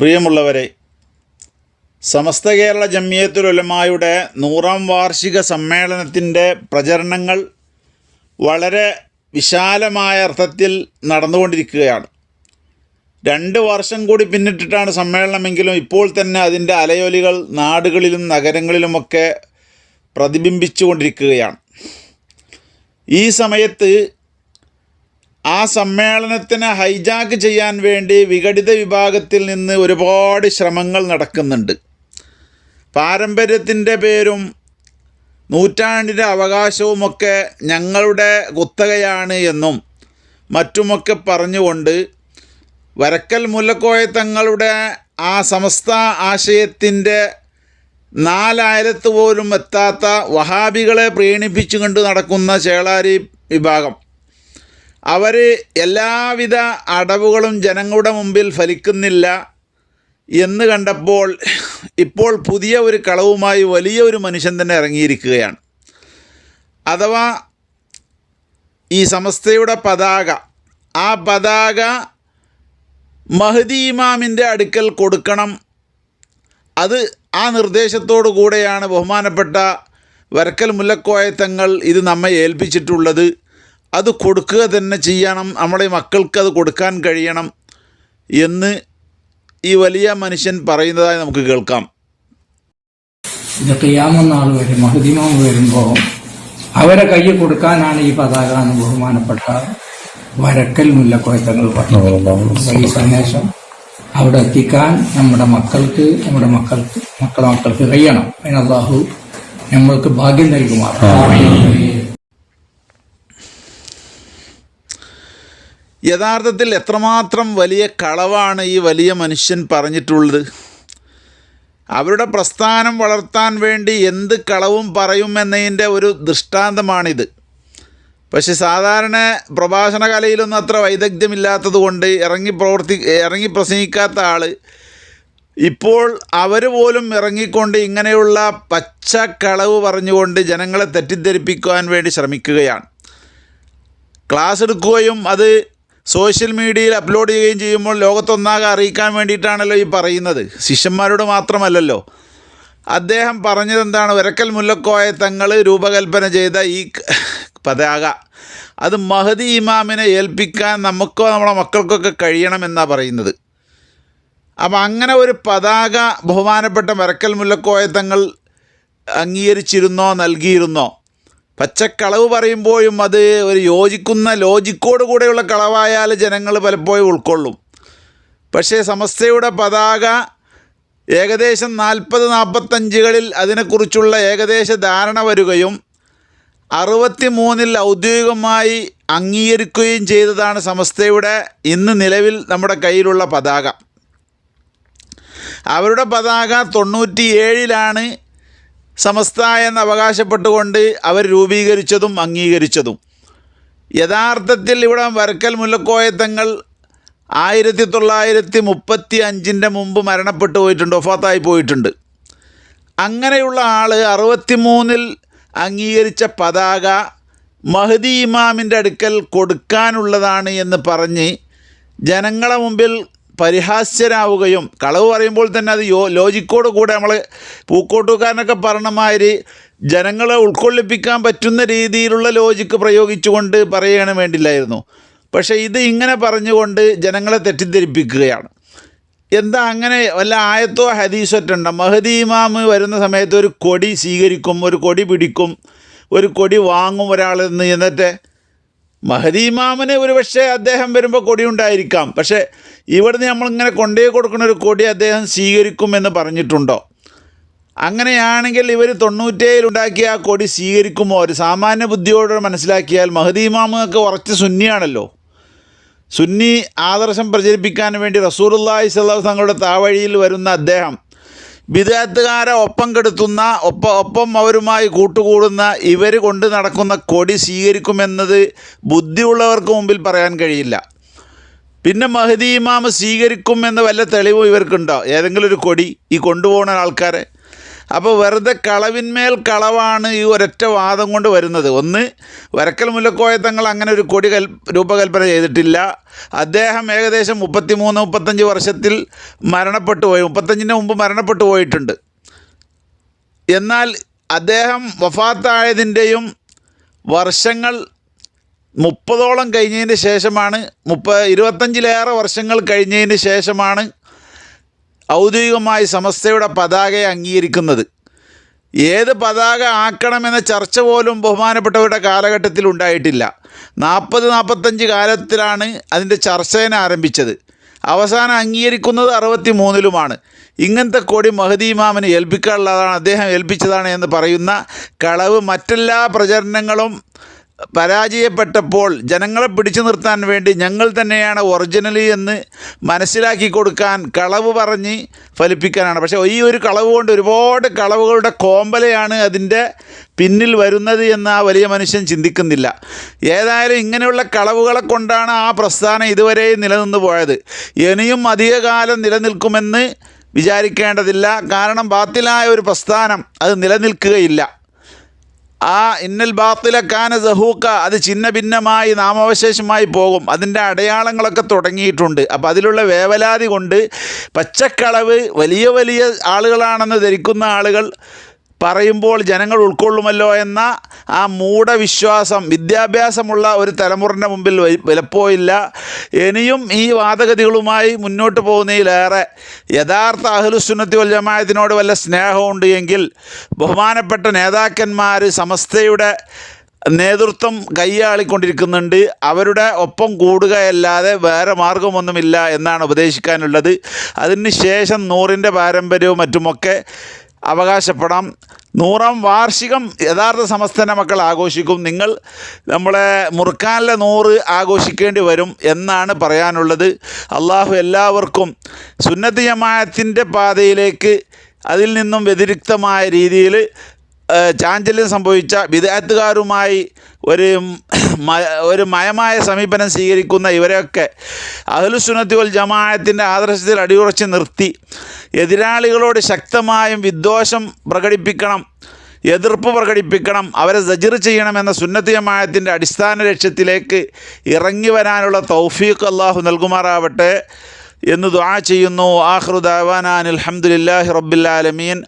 പ്രിയമുള്ളവരെ സമസ്ത കേരള ജമ്മിയത്തുലമായുടെ നൂറാം വാർഷിക സമ്മേളനത്തിന്റെ പ്രചരണങ്ങൾ വളരെ വിശാലമായ അർത്ഥത്തിൽ നടന്നുകൊണ്ടിരിക്കുകയാണ്. രണ്ട് വർഷം കൂടി പിന്നിട്ടിട്ടാണ് സമ്മേളനമെങ്കിലും ഇപ്പോൾ തന്നെ അതിന്റെ അലയൊലികൾ നാടുകളിലും നഗരങ്ങളിലുമൊക്കെ പ്രതിബിംബിച്ചുകൊണ്ടിരിക്കുകയാണ്. ഈ സമയത്ത് ആ സമ്മേളനത്തിന് ഹൈജാക്ക് ചെയ്യാൻ വേണ്ടി വിഘടിത വിഭാഗത്തിൽ നിന്ന് ഒരുപാട് ശ്രമങ്ങൾ നടക്കുന്നുണ്ട്. പാരമ്പര്യത്തിന്റെ പേരും നൂറ്റാണ്ടിന്റെ അവകാശവുമൊക്കെ ഞങ്ങളുടെ കുത്തകയാണ് എന്നും മറ്റുമൊക്കെ പറഞ്ഞുകൊണ്ട് വരക്കൽ മുല്ലക്കോയ തങ്ങളുടെ ആ സമസ്ത ആശയത്തിന്റെ നാലായിരത്ത് പോലും എത്താത്ത വഹാബികളെ പ്രീണിപ്പിച്ചുകൊണ്ട് നടക്കുന്ന ചേളാരി വിഭാഗം. അവർ എല്ലാവിധ അടവുകളും ജനങ്ങളുടെ മുമ്പിൽ ഫലിക്കുന്നില്ല എന്ന് കണ്ടപ്പോൾ ഇപ്പോൾ പുതിയ ഒരു കളവുമായി വലിയ ഒരു മനുഷ്യൻ തന്നെ ഇറങ്ങിയിരിക്കുകയാണ്. അഥവാ ഈ സമസ്തയുടെ പതാക ആ പതാക മഹദി ഇമാമിന്റെ അടുക്കൽ കൊടുക്കണം. അത് ആ നിർദ്ദേശത്തോടു കൂടെയാണ് ബഹുമാനപ്പെട്ട വരക്കൽ മുല്ലക്കോയത്തങ്ങൾ ഇത് നമ്മെ ഏൽപ്പിച്ചിട്ടുള്ളത്. അത് കൊടുക്കുക തന്നെ ചെയ്യണം നമ്മുടെ മക്കൾക്ക് അത് കൊടുക്കാൻ കഴിയണം എന്ന് ഈ വലിയ മനുഷ്യൻ പറയുന്നതായി നമുക്ക് കേൾക്കാം. ഇതൊക്കെ വരും മഹദിമാം വരുമ്പോൾ അവരെ കയ്യിൽ കൊടുക്കാനാണ് ഈ പതാക എന്ന് ബഹുമാനപ്പെട്ട വരക്കൽ മുല്ലക്കോയത്തങ്ങൾ പറഞ്ഞു ഈ സന്ദേശം അവിടെ എത്തിക്കാൻ നമ്മുടെ മക്കൾക്ക് നമ്മുടെ മക്കൾക്ക് മക്കളെ മക്കൾക്ക് കഴിയണം. അതിന് അള്ളാഹു നമ്മൾക്ക് ഭാഗ്യം നൽകുമാറാണ്. യഥാർത്ഥത്തിൽ എത്രമാത്രം വലിയ കളവാണ് ഈ വലിയ മനുഷ്യൻ പറഞ്ഞിട്ടുള്ളത്? അവരുടെ പ്രസ്ഥാനം വളർത്താൻ വേണ്ടി എന്ത് കളവും പറയുമെന്നതിന്റെ ഒരു ദൃഷ്ടാന്തമാണിത്. പക്ഷെ സാധാരണ പ്രഭാഷണ കലയിലൊന്നും അത്ര വൈദഗ്ധ്യമില്ലാത്തത് കൊണ്ട് ഇറങ്ങി പ്രവർത്തി ഇറങ്ങി പ്രസംഗിക്കാത്ത ആൾ ഇപ്പോൾ അവർ പോലും ഇറങ്ങിക്കൊണ്ട് ഇങ്ങനെയുള്ള പച്ച കളവ് പറഞ്ഞുകൊണ്ട് ജനങ്ങളെ തെറ്റിദ്ധരിപ്പിക്കുവാൻ വേണ്ടി ശ്രമിക്കുകയാണ്. ക്ലാസ് എടുക്കുകയും അത് സോഷ്യൽ മീഡിയയിൽ അപ്ലോഡ് ചെയ്യുകയും ചെയ്യുമ്പോൾ ലോകത്തൊന്നാകെ അറിയിക്കാൻ വേണ്ടിയിട്ടാണല്ലോ ഈ പറയുന്നത്. ശിഷ്യന്മാരോട് മാത്രമല്ലല്ലോ. അദ്ദേഹം പറഞ്ഞതെന്താണ്? ഒരക്കൽ മുല്ലക്കോയ തങ്ങൾ രൂപകൽപ്പന ചെയ്ത ഈ പതാക. അത് മഹദി ഇമാമിനെ ഏൽപ്പിക്കാൻ നമുക്കോ നമ്മുടെ മക്കൾക്കൊക്കെ കഴിയണമെന്നാണ് പറയുന്നത്. അപ്പം അങ്ങനെ ഒരു പതാക ബഹുമാനപ്പെട്ട മരക്കൽ മുല്ലക്കോയ തങ്ങൾ അംഗീകരിച്ചിരുന്നോ നൽകിയിരുന്നോ? പച്ചക്കളവ് പറയുമ്പോഴും അത് ഒരു യോജിക്കുന്ന ലോജിക്കോട് കൂടെയുള്ള കളവായാൽ ജനങ്ങൾ പലപ്പോഴും ഉൾക്കൊള്ളും. പക്ഷേ സമസ്തയുടെ പതാക ഏകദേശം നാൽപ്പത് നാൽപ്പത്തഞ്ചുകളിൽ അതിനെക്കുറിച്ചുള്ള ഏകദേശ ധാരണ വരികയും അറുപത്തി മൂന്നിൽ ഔദ്യോഗികമായി അംഗീകരിക്കുകയും ചെയ്തതാണ് സമസ്തയുടെ ഇന്ന് നിലവിൽ നമ്മുടെ കയ്യിലുള്ള പതാക. അവരുടെ പതാക തൊണ്ണൂറ്റി ഏഴിലാണ് സമസ്ത എന്ന് അവകാശപ്പെട്ടുകൊണ്ട് അവർ രൂപീകരിച്ചതും അംഗീകരിച്ചതും. യഥാർത്ഥത്തിൽ ഇവിടെ വരക്കൽ മുല്ലക്കോയത്തങ്ങൾ ആയിരത്തി തൊള്ളായിരത്തി മുപ്പത്തി അഞ്ചിന്റെ മുമ്പ് മരണപ്പെട്ടു പോയിട്ടുണ്ട് ഒഫാത്തായി പോയിട്ടുണ്ട്. അങ്ങനെയുള്ള ആൾ അറുപത്തി മൂന്നിൽ അംഗീകരിച്ച പതാക മഹദി ഇമാമിന്റെ അടുക്കൽ കൊടുക്കാനുള്ളതാണ് എന്ന് പറഞ്ഞ് ജനങ്ങളെ മുമ്പിൽ പരിഹാസ്യരാവുകയും കളവ് പറയുമ്പോൾ തന്നെ അത് യോ ലോജിക്കോട് കൂടെ നമ്മൾ പൂക്കോട്ടുകാരനൊക്കെ പറഞ്ഞ മാതിരി ജനങ്ങളെ ഉൾക്കൊള്ളിപ്പിക്കാൻ പറ്റുന്ന രീതിയിലുള്ള ലോജിക്ക് പ്രയോഗിച്ചുകൊണ്ട് പറയുകയാണ് വേണ്ടില്ലായിരുന്നു. പക്ഷേ ഇത് ഇങ്ങനെ പറഞ്ഞുകൊണ്ട് ജനങ്ങളെ തെറ്റിദ്ധരിപ്പിക്കുകയാണ്. എന്താ അങ്ങനെ വല്ല ആയത്തോ ഹദീസൊറ്റുണ്ടോ മഹദി ഇമാമ് വരുന്ന സമയത്ത് ഒരു കൊടി സ്വീകരിക്കും ഒരു കൊടി പിടിക്കും ഒരു കൊടി വാങ്ങും ഒരാളിൽ നിന്ന്. എന്നിട്ട് മഹദി ഇമാമിന് ഒരു പക്ഷേ അദ്ദേഹം വരുമ്പോൾ കൊടി ഉണ്ടായിരിക്കാം പക്ഷേ ഇവിടുന്ന് നമ്മളിങ്ങനെ കൊണ്ടേ കൊടുക്കുന്ന ഒരു കൊടി അദ്ദേഹം സ്വീകരിക്കും എന്ന് പറഞ്ഞിട്ടുണ്ടോ? അങ്ങനെയാണെങ്കിൽ ഇവർ തൊണ്ണൂറ്റേഴിൽ ഉണ്ടാക്കിയ ആ കൊടി സ്വീകരിക്കുമോ? ഒരു സാമാന്യ ബുദ്ധിയോട് മനസ്സിലാക്കിയാൽ മഹദി ഉറച്ച് സുന്നിയാണല്ലോ. സുന്നി ആദർശം പ്രചരിപ്പിക്കാൻ വേണ്ടി റസൂറുല്ലാഹി സ്വല്ലാ തങ്ങളുടെ താവഴിയിൽ വരുന്ന അദ്ദേഹം വിദേഹത്തുകാരെ ഒപ്പം കെടുത്തുന്ന ഒപ്പ ഒപ്പം അവരുമായി കൂട്ടുകൂടുന്ന ഇവർ കൊണ്ട് നടക്കുന്ന കൊടി സ്വീകരിക്കുമെന്നത് ബുദ്ധിയുള്ളവർക്ക് മുമ്പിൽ പറയാൻ കഴിയില്ല. പിന്നെ മഹദി ഇമാമ് സ്വീകരിക്കും എന്ന വല്ല തെളിവും ഇവർക്കുണ്ടോ? ഏതെങ്കിലും ഒരു കൊടി ഈ കൊണ്ടുപോകുന്ന ആൾക്കാരെ അപ്പോൾ വെറുതെ കളവിന്മേൽ കളവാണ് ഈ ഒരൊറ്റ വാദം കൊണ്ട് വരുന്നത്. ഒന്ന് വരക്കൽ മുല്ലക്കോയ തങ്ങൾ അങ്ങനെ ഒരു കൊടി കൽ രൂപകൽപ്പന ചെയ്തിട്ടില്ല. അദ്ദേഹം ഏകദേശം മുപ്പത്തി മൂന്ന് മുപ്പത്തഞ്ച് വർഷത്തിൽ മരണപ്പെട്ടു പോയി. മുപ്പത്തഞ്ചിന് മുമ്പ് മരണപ്പെട്ടു പോയിട്ടുണ്ട്. എന്നാൽ അദ്ദേഹം വഫാത്തായതിന്റെയും വർഷങ്ങൾ മുപ്പതോളം കഴിഞ്ഞതിന് ശേഷമാണ് മുപ്പ ഇരുപത്തഞ്ചിലേറെ വർഷങ്ങൾ കഴിഞ്ഞതിന് ശേഷമാണ് ഔദ്യോഗികമായി സമസ്തയുടെ പതാകയെ അംഗീകരിക്കുന്നത്. ഏത് പതാക ആക്കണമെന്ന ചർച്ച പോലും ബഹുമാനപ്പെട്ടവരുടെ കാലഘട്ടത്തിൽ ഉണ്ടായിട്ടില്ല. നാൽപ്പത് നാൽപ്പത്തഞ്ച് കാലത്തിലാണ് അതിന്റെ ചർച്ചേനെ ആരംഭിച്ചത്. അവസാനം അംഗീകരിക്കുന്നത് അറുപത്തി മൂന്നിലുമാണ് ഇങ്ങനത്തെ കൊടി മഹദി ഇമാമിന് ഏൽപ്പിക്കാനുള്ളതാണ് അദ്ദേഹം ഏൽപ്പിച്ചതാണ് എന്ന് പറയുന്ന കളവ് മറ്റെല്ലാ പ്രചരണങ്ങളും പരാജയപ്പെട്ടപ്പോൾ ജനങ്ങളെ പിടിച്ചു നിർത്താൻ വേണ്ടി ഞങ്ങൾ തന്നെയാണ് ഒറിജിനലി എന്ന് മനസ്സിലാക്കി കൊടുക്കാൻ കളവ് പറഞ്ഞ് ഫലിപ്പിക്കാനാണ്. പക്ഷേ ഈ ഒരു കളവ് കൊണ്ട് ഒരുപാട് കളവുകളുടെ കോമ്പലയാണ് അതിന്റെ പിന്നിൽ വരുന്നത് എന്ന് ആ വലിയ മനുഷ്യൻ ചിന്തിക്കുന്നില്ല. ഏതായാലും ഇങ്ങനെയുള്ള കളവുകളെ കൊണ്ടാണ് ആ പ്രസ്ഥാനം ഇതുവരെ നിലനിന്ന് പോയത്. ഇനിയും അധികകാലം നിലനിൽക്കുമെന്ന് വിചാരിക്കേണ്ടതില്ല. കാരണം ബാത്തിലായ ഒരു പ്രസ്ഥാനം അത് നിലനിൽക്കുകയില്ല. ആ ഇന്നൽ ബാത്തിലക്കാന സഹൂക്ക അത് ചിന്ന ഭിന്നമായി നാമാവശേഷമായി പോകും. അതിന്റെ അടയാളങ്ങളൊക്കെ തുടങ്ങിയിട്ടുണ്ട്. അപ്പോൾ അതിലുള്ള വേവലാതി കൊണ്ട് പച്ചക്കളവ് വലിയ വലിയ ആളുകളാണെന്ന് ധരിക്കുന്ന ആളുകൾ പറയുമ്പോൾ ജനങ്ങൾ ഉൾക്കൊള്ളുമല്ലോ എന്ന ആ മൂഢവിശ്വാസം വിദ്യാഭ്യാസമുള്ള ഒരു തലമുറന്റെ മുമ്പിൽ വിലപ്പോയില്ല. ഇനിയും ഈ വാദഗതികളുമായി മുന്നോട്ട് പോകുന്നതിലേറെ യഥാർത്ഥ അഹ്ലുസുന്നത്തി വൽ ജമാഅത്തിനോട് വല്ല സ്നേഹമുണ്ട് എങ്കിൽ ബഹുമാനപ്പെട്ട നേതാക്കന്മാർ സമസ്തയുടെ നേതൃത്വം കൈയാളിക്കൊണ്ടിരിക്കുന്നുണ്ട്. അവരുടെ ഒപ്പം കൂടുകയല്ലാതെ വേറെ മാർഗമൊന്നുമില്ല എന്നാണ് ഉപദേശിക്കാനുള്ളത്. അതിന് ശേഷം നൂറിന്റെ പാരമ്പര്യവും മറ്റുമൊക്കെ അവകാശപ്പെടാം. നൂറാം വാർഷികം യഥാർത്ഥ സമസ്തന മക്കൾ ആഘോഷിക്കും. നിങ്ങൾ നമ്മളെ മുറുക്കാനിലെ നൂറ് ആഘോഷിക്കേണ്ടി വരും എന്നാണ് പറയാനുള്ളത്. അള്ളാഹു എല്ലാവർക്കും സുന്നത്ത് ജമാഅത്തിന്റെ പാതയിലേക്ക് അതിൽ നിന്നും വ്യതിരിക്തമായ രീതിയിൽ ചാഞ്ചല്യം സംഭവിച്ച വിദഗ്ധകാരുമായി ഒരു ഒരു മയമായ സമീപനം സ്വീകരിക്കുന്ന ഇവരെയൊക്കെ അഹ്ലുസുന്നത്തി വൽ ജമാഅത്തിന്റെ ആദർശത്തിൽ അടിയുറച്ച് നിർത്തി. എതിരാളികളോട് ശക്തമായും വിദ്വേഷം പ്രകടിപ്പിക്കണം എതിർപ്പ് പ്രകടിപ്പിക്കണം അവരെ സജിർ ചെയ്യണമെന്ന സുന്നത്തി ജമാഅത്തിന്റെ അടിസ്ഥാന ലക്ഷ്യത്തിലേക്ക് ഇറങ്ങി വരാനുള്ള തൗഫീഖ് അള്ളാഹു നൽകുമാറാവട്ടെ എന്ന് ദുആ ചെയ്യുന്നു. ആഹ്റു ദാവാനാൻ അൽഹംദുലില്ലാഹി റബ്ബിൽ ആലമീൻ.